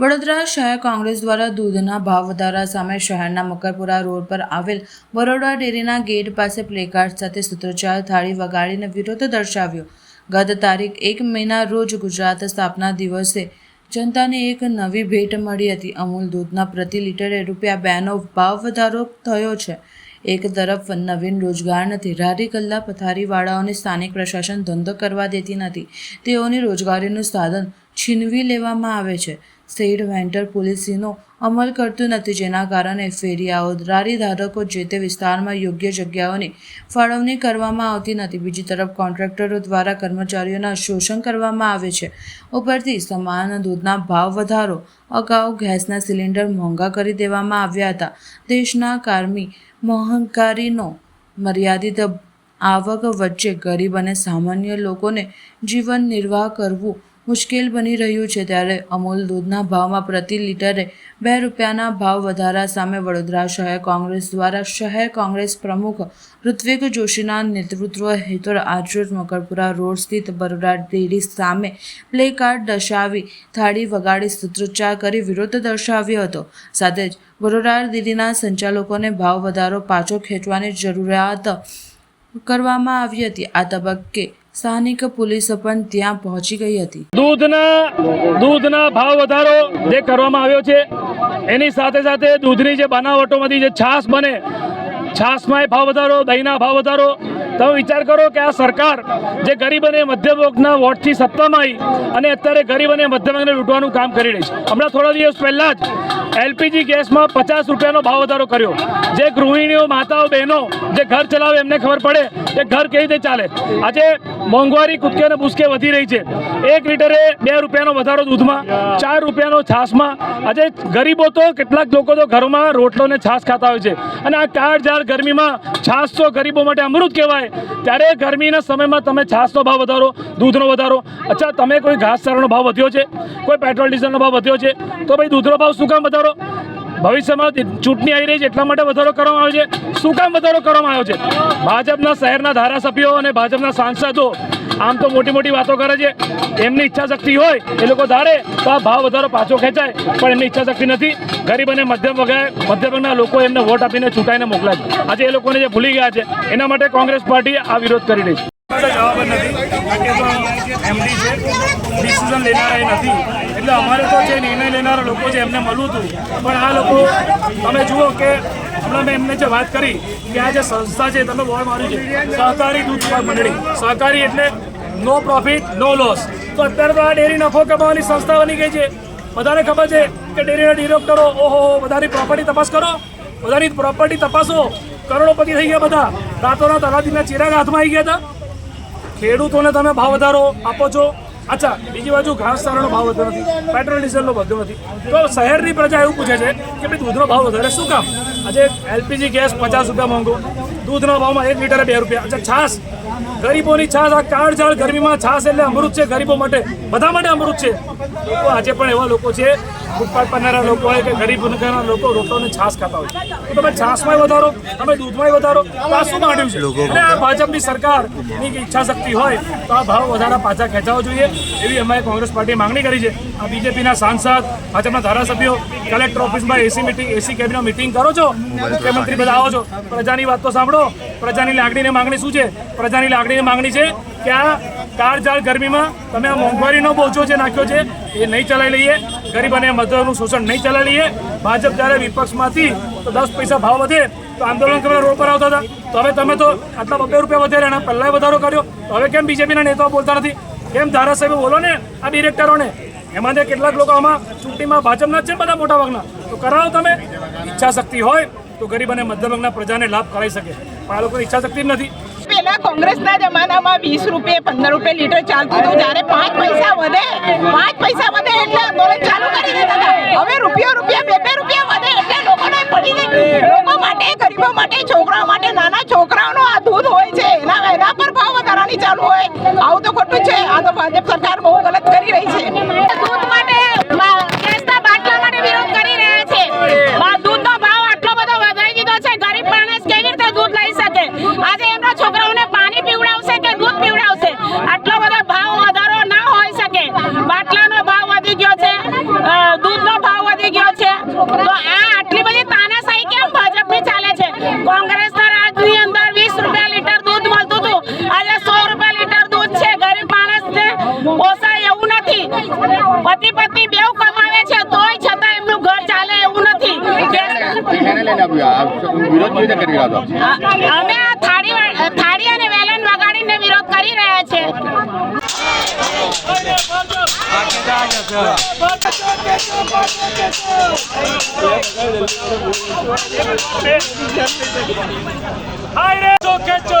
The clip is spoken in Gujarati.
વડોદરા શહેર કોંગ્રેસ દ્વારા દૂધના ભાવ વધારા સામે શહેરના મકરપુરા રોડ પર આવેલ બરોડા ડેરીના ગેટ પાસે પ્લેકાર્ડ સાથે સૂત્રોચ્ચાર થાળી વગાડીને વિરોધ દર્શાવ્યો. ગત તારીખ એક મેના રોજ ગુજરાત સ્થાપના દિવસે જનતાને એક નવી ભેટ મળી હતી. અમૂલ દૂધના પ્રતિ લીટરે રૂપિયા બેનો ભાવ વધારો થયો છે. એક તરફ નવીન રોજગાર નથી રારી કલ્લા પથારીવાળાઓને સ્થાનિક પ્રશાસન ધંધો કરવા દેતી નથી. તેઓની રોજગારીનું સાધન છીનવી લેવામાં આવે છે. સ્ટેટ વેન્ટર પોલિસીનો અમલ કરતું નથી. જેના કારણે ફેરિયાઓ રારી ધારકો જે તે વિસ્તારમાં યોગ્ય જગ્યાઓની ફાળવણી કરવામાં આવતી નથી. બીજી તરફ, કોન્ટ્રાક્ટરો દ્વારા કર્મચારીઓના શોષણ કરવામાં આવે છે. ઉપરથી, સમાન દૂધના ભાવ વધારો, અગાઉ ગેસના સિલિન્ડર મોંઘા કરી દેવામાં આવ્યા હતા. દેશના કારમી મોહંકારીનો મર્યાદિત આવક વચ્ચે ગરીબ અને સામાન્ય લોકોને જીવન નિર્વાહ કરવું મુશ્કેલ બની રહ્યું છે ત્યારે અમૂલ દૂધના ભાવમાં પ્રતિ લીટરે બે રૂપિયાના ભાવ વધારા સામે વડોદરા શહેર કોંગ્રેસ દ્વારા શહેર કોંગ્રેસ પ્રમુખ ઋત્વિક જોશીના નેતૃત્વ હેઠળ આજરોજ મકરપુરા રોડ સ્થિત બરોડા ડેરી સામે પ્લે કાર્ડ દર્શાવી થાળી વગાડી સૂત્રોચ્ચાર કરી વિરોધ દર્શાવ્યો હતો. સાથે જ બરોડા ડેરીના સંચાલકોને ભાવ વધારો પાછો ખેંચવાની જરૂરિયાત કરવામાં આવી હતી. આ તબક્કે સ્થાનિક પોલીસ પણ ત્યાં પહોંચી ગઈ હતી. દૂધના દૂધના ભાવ વધારો જે કરવામાં આવ્યો છે, એની સાથે સાથે દૂધની જે બનાવટોમાંથી જે છાશ બને, છાશમાં ભાવ વધારો, દહીંના ભાવ વધારો. તમે વિચાર કરો કે આ સરકાર જે ગરીબ અને મધ્યમ વર્ગના વોટથી સત્તામાં આવી અને અત્યારે ગરીબ અને મધ્યમ વર્ગને લૂંટવાનું કામ કરી રહી છે. હમણાં થોડા દિવસ પહેલાં જ એલપીજી ગેસમાં પચાસ રૂપિયાનો ભાવ વધારો કર્યો. જે ગૃહિણીઓ, માતાઓ, બહેનો જે ઘર ચલાવે એમને ખબર પડે કે ઘર કેવી રીતે ચાલે. આજે મોંઘવારી, કૂદકે અને ભૂસકે વધી રહી છે. એક લીટરે બે રૂપિયાનો વધારો દૂધમાં, ચાર રૂપિયાનો છાશમાં. આજે ગરીબો તો કેટલાક લોકો તો ઘરમાં રોટલો ને છાશ ખાતા હોય છે. અને આ કાળઝાળ ગરમીમાં છાશ તો ગરીબો માટે અમૃત કહેવાય. ત્યારે ગરમીના સમયમાં તમે છાશનો ભાવ વધારો, દૂધનો વધારો. અચ્છા, તમે કોઈ ઘાસચારાનો ભાવ વધ્યો છે? કોઈ પેટ્રોલ, ડીઝલનો ભાવ વધ્યો છે? તો ભાઈ દૂધનો ભાવ શું કામ વધારો? ભવિષ્યમાં ચૂંટણી આવી રહી છે એટલા માટે વધારો કરવામાં આવ્યો છે. શું કામ વધારો કરવામાં આવ્યો છે? ભાજપના શહેરના ધારાસભ્યો અને ભાજપના સાંસદો આમ તો મોટી મોટી વાતો કરે છે. એમની ઈચ્છા શક્તિ હોય એ લોકો ધારે તો આ ભાવ વધારો પાછો ખેંચાય, પણ એમની ઈચ્છા શક્તિ નથી. ગરીબ અને મધ્યમ વગેરે મધ્યમ વર્ગના લોકો એમને વોટ આપીને ચૂંટાઈને મોકલાય આજે એ લોકોને જે ભૂલી ગયા છે, એના માટે કોંગ્રેસ પાર્ટી આ વિરોધ કરી રહી છે. જવાબ નથી. એમડી ડિસિઝન લેનારા એ નથી. એટલે અમારે તો જે નિર્ણય લેનારા લોકો છે, એમને મળવું હતું. પણ આ લોકો, તમે જુઓ કે મેં એમને જે વાત કરી કે આ જે સંસ્થા છે, તમે બોર્ડ માર્યું છે, સહકારી દૂધ મંડળી. સહકારી એટલે નો પ્રોફિટ નો લોસ તો અત્યારે તો આ ડેરી નફો કમાવાની સંસ્થા બની ગઈ છે. બધાને ખબર છે કે ડેરીના ડિરેક્ટરો, ઓહો, બધાની પ્રોપર્ટી તપાસ કરો. બધાની પ્રોપર્ટી તપાસો. કરોડોપતિ થઈ ગયા બધા. રાતોના તલાટીના ચિરાગ હાથમાં આવી ગયા હતા. ખેડૂતોને તમે ભાવ વધારો આપો છો? અચ્છા, બીજી બાજુ ઘાસચારાનો ભાવ વધ્યો નથી, પેટ્રોલ, ડીઝલનો વધ્યો નથી. તો શહેરની પ્રજા એવું પૂછે છે કે ભાઈ દૂધનો ભાવ વધારે શું કામ? આજે એલપીજી ગેસ પચાસ રૂપિયા મોંઘો, દૂધના ભાવમાં એક લીટરે બે રૂપિયા. અચ્છા, છાશ ગરીબોની છાશ આ કાળઝાળ ગરમીમાં છાશ એટલે અમૃત છે ગરીબો માટે બધા માટે અમૃત છે. લોકો આજે પણ એવા લોકો છે ફૂટપાથ પરના લોકો હોય કે ગરીબ વર્ગના લોકો રોટલોને છાશ ખાતા હોય. તો તમે છાશમાં વધારો તમે દૂધમાં વધારો તો આ શું માંડ્યું છે? અને આ ભાજપની સરકારની ઈચ્છા શક્તિ હોય તો આ ભાવ વધારા પાછા ખેંચાવો જોઈએ એવી અમારે કોંગ્રેસ પાર્ટીએ માંગણી કરી છે. આ બીજેપીના સાંસદ ભાજપના ધારાસભ્યો કલેક્ટર ઓફિસમાં AC meeting AC cabinet meeting કરો છો મુખ્યમંત્રી બધા આવો છો. પ્રજાની વાત તો સાંભળો. પ્રજાની લાગણીની માંગણી શું છે? પ્રજાની લાગણીની માંગણી છે કે આ કાળઝાળ ગરમીમાં તમે આ મોંઘવારીનો બોજો જે નાખ્યો છે, એ નહીં ચલાવી લઈએ. ગરીબ અને મધ્યમનું શોષણ નહીં ચલાવી લઈએ. ભાજપ જ્યારે વિપક્ષમાંથી તો દસ પૈસા ભાવ વધે, તો આંદોલન કરવા રોડ પર આવતા હતા? તો હવે તમે તો આટલા બબ્બે રૂપિયા વધારે એના પહેલાં વધારો કર્યો. તો હવે કેમ બીજેપીના નેતાઓ બોલતા નથી? કેમ ધારાસભ્ય બોલો ને આ ડિરેક્ટરોને? એમાંથી કેટલાક લોકો આમાં ચૂંટણીમાં ભાજપના છે બધા મોટા ભાગના તો કરાવો તમે. ઈચ્છા શક્તિ હોય તો ગરીબ અને મધ્યમ પ્રજાને લાભ કરાવી શકે. પણ ઈચ્છા શક્તિ નથી. પેલા કોંગ્રેસના જમાનામાં વીસ રૂપિયા, પંદર રૂપિયા લીટર ચાલતું હતું. જ્યારે પાંચ પૈસા વધે, પાંચ પૈસા વધે એટલે આંદોલન ચાલુ કરી દેતા હવે રૂપિયો, રૂપિયા, બે બે રૂપિયા વધે એટલે લોકોને પડી જાય. લોકો માટે, ગરીબો માટે, છોકરાઓ માટે, નાના છોકરાઓનો આ દૂધ હોય છે, એના એના પર ભાવ વધારાની ચાલુ હોય. આવું તો ખોટું છે. આ તો ભાજપ સરકાર બહુ ગલત કરી રહી છે. દૂધ માટે દૂધનો ભાવ વધી ગયો છે. તો આ આટલી બધી તાનાશાહી કેમ ભાજપની ચાલે છે? કોંગ્રેસના રાજની અંદર વીસ રૂપિયા લીટર દૂધ મળતું હતું. આજે સો રૂપિયા લીટર દૂધ છે. ગરીબ માણસને પોસાય એવું નથી. પતિ પત્ની બેવ કમાવે છે. તોય છતાં એમનું ઘર ચાલે એવું નથી. અમે થાળી થાળી અને હાય રે તો ખેંચો